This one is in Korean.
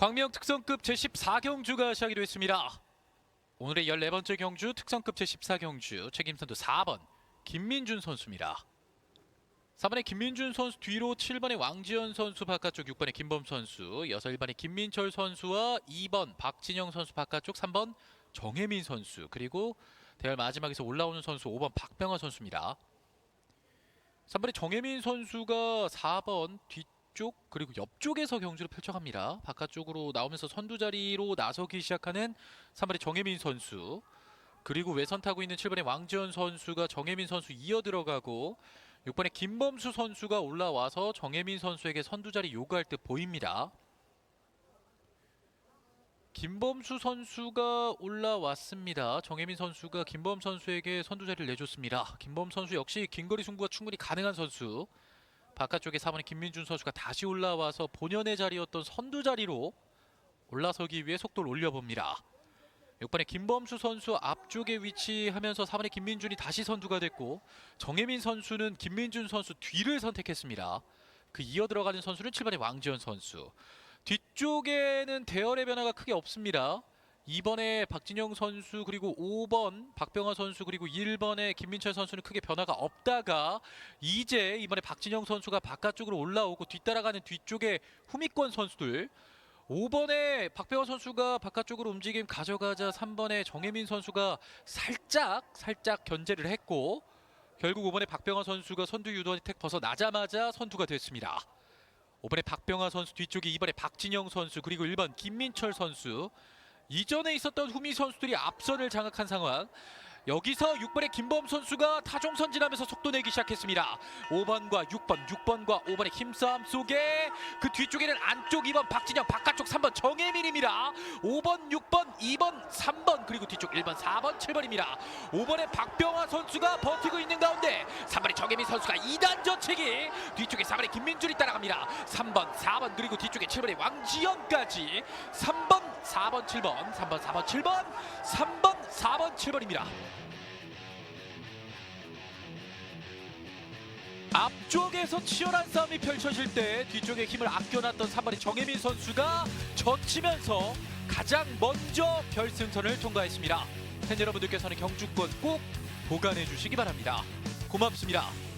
광명 특성급 제14경주가 시작이 됐습니다. 오늘의 14번째 경주 특성급 제14경주 책임선두 4번 김민준 선수입니다. 4번의 김민준 선수 뒤로 7번의 왕지현 선수 바깥쪽 6번의 김범 선수 이어서 1번의 김민철 선수와 2번 박진영 선수 바깥쪽 3번 정혜민 선수 그리고 대열 마지막에서 올라오는 선수 5번 박병화 선수입니다. 3번의 정혜민 선수가 4번 뒤 쪽 그리고 옆쪽에서 경주를 펼쳐갑니다. 바깥쪽으로 나오면서 선두 자리로 나서기 시작하는 3번의 정혜민 선수 그리고 외선 타고 있는 7번의 왕지현 선수가 정혜민 선수 이어 들어가고 6번의 김범수 선수가 올라와서 정혜민 선수에게 선두 자리 요구할 듯 보입니다. 김범수 선수가 올라왔습니다. 정혜민 선수가 김범 선수에게 선두 자리를 내줬습니다. 김범 선수 역시 긴거리 승부가 충분히 가능한 선수. 바깥쪽에 4번의 김민준 선수가 다시 올라와서 본연의 자리였던 선두 자리로 올라서기 위해 속도를 올려봅니다. 6번의 김범수 선수 앞쪽에 위치하면서 4번의 김민준이 다시 선두가 됐고 정혜민 선수는 김민준 선수 뒤를 선택했습니다. 그 이어 들어가는 선수는 7번의 왕지현 선수. 뒤쪽에는 대열의 변화가 크게 없습니다. 2번의 박진영 선수 그리고 5번 박병화 선수 그리고 1번의 김민철 선수는 크게 변화가 없다가 이제 이번에 박진영 선수가 바깥쪽으로 올라오고 뒤따라가는 뒤쪽에 후미권 선수들 5번에 박병호 선수가 바깥쪽으로 움직임 가져가자 3번에 정혜민 선수가 살짝 살짝 견제를 했고 결국 5번에 박병호 선수가 선두 유도 혜택 벗어나자마자 선두가 됐습니다. 5번에 박병화 선수 뒤쪽에 2번에 박진영 선수 그리고 1번 김민철 선수 이전에 있었던 후미 선수들이 앞선을 장악한 상황 여기서 6번의 김범 선수가 타종선 지나면서 속도 내기 시작했습니다. 5번과 6번, 6번과 5번의 힘싸움 속에 그 뒤쪽에는 안쪽 2번 박진영, 바깥쪽 3번 정혜민입니다. 5번, 6번, 2번, 3번 그리고 뒤쪽 1번, 4번, 7번입니다. 5번의 박병화 선수가 버티고 있는 가운데 3번의 정혜민 선수가 2단 저치기 뒤쪽에 4번의 김민준이 따라갑니다. 3번, 4번 그리고 뒤쪽에 7번의 왕지연까지 3번, 4번, 7번, 3번, 4번, 7번, 3번, 4번, 7번입니다. 앞쪽에서 치열한 싸움이 펼쳐질 때 뒤쪽에 힘을 아껴놨던 3번의 정혜민 선수가 젖히면서 가장 먼저 결승선을 통과했습니다. 팬 여러분들께서는 경주권 꼭 보관해 주시기 바랍니다. 고맙습니다.